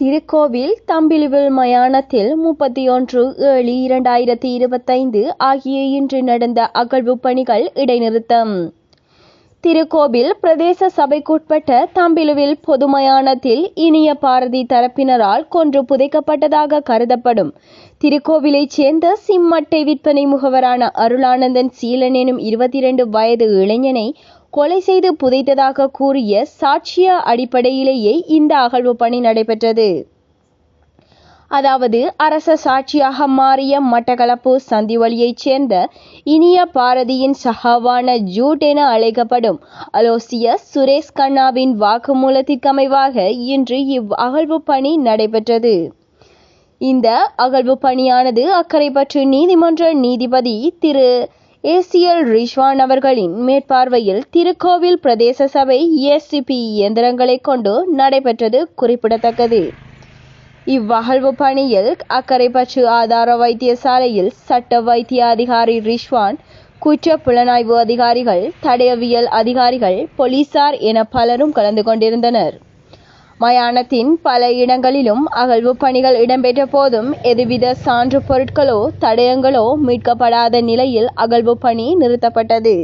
திருக்கோவில் தம்பிலுவில் மயானத்தில் முப்பத்தி ஒன்று ஏழு இரண்டாயிரத்தி இருபத்தைந்து ஆகிய இன்று நடந்த அகழ்வு பணிகள் இடைநிறுத்தம். திருக்கோவில் பிரதேச சபைக்குட்பட்ட தம்பிலுவில் பொது மயானத்தில் இனிய பாரதி தரப்பினரால் கொன்று புதைக்கப்பட்டதாக கருதப்படும். திருக்கோவிலைச் சேர்ந்த சிம்மட்டை விற்பனை முகவரான அருளானந்தன் சீலன் எனும் இருபத்தி இரண்டு வயது இளைஞனை கொலை செய்து புதைத்ததாக கூறிய சாட்சிய அடிப்படையிலேயே இந்த அகழ்வு பணி நடைபெற்றது. அதாவது அரச சாட்சியாக மாறிய மட்டக்களப்பு சந்திவழியைச் சேர்ந்த இனிய பாரதியின் சகாவான ஜூட் என அழைக்கப்படும் அலோசியஸ் சுரேஷ் கண்ணாவின் வாக்குமூலத்திற்கமைவாக இன்று இவ் அகழ்வு பணி நடைபெற்றது. இந்த அகழ்வு பணியானது அக்கரைப்பற்று நீதிமன்ற நீதிபதி திரு ஏசிஎல் ரிஷ்வான் அவர்களின் மேற்பார்வையில் திருக்கோவில் பிரதேச சபை ஏசிபி இயந்திரங்களை கொண்டு நடைபெற்றது குறிப்பிடத்தக்கது. இவ்வகழ்வு பணியில் அக்கரைப்பற்று ஆதார வைத்தியசாலையில் சட்ட வைத்திய அதிகாரி ரிஷ்வான் குற்ற புலனாய்வு அதிகாரிகள் தடயவியல் அதிகாரிகள் போலீசார் என பலரும் கலந்து கொண்டிருந்தனர். மயானத்தின் பல இடங்களிலும் அகழ்வு பணிகள் இடம்பெற்ற போதும் எதுவித சான்று பொருட்களோ தடயங்களோ மீட்கப்படாத நிலையில் அகழ்வு பணி நிறுத்தப்பட்டது.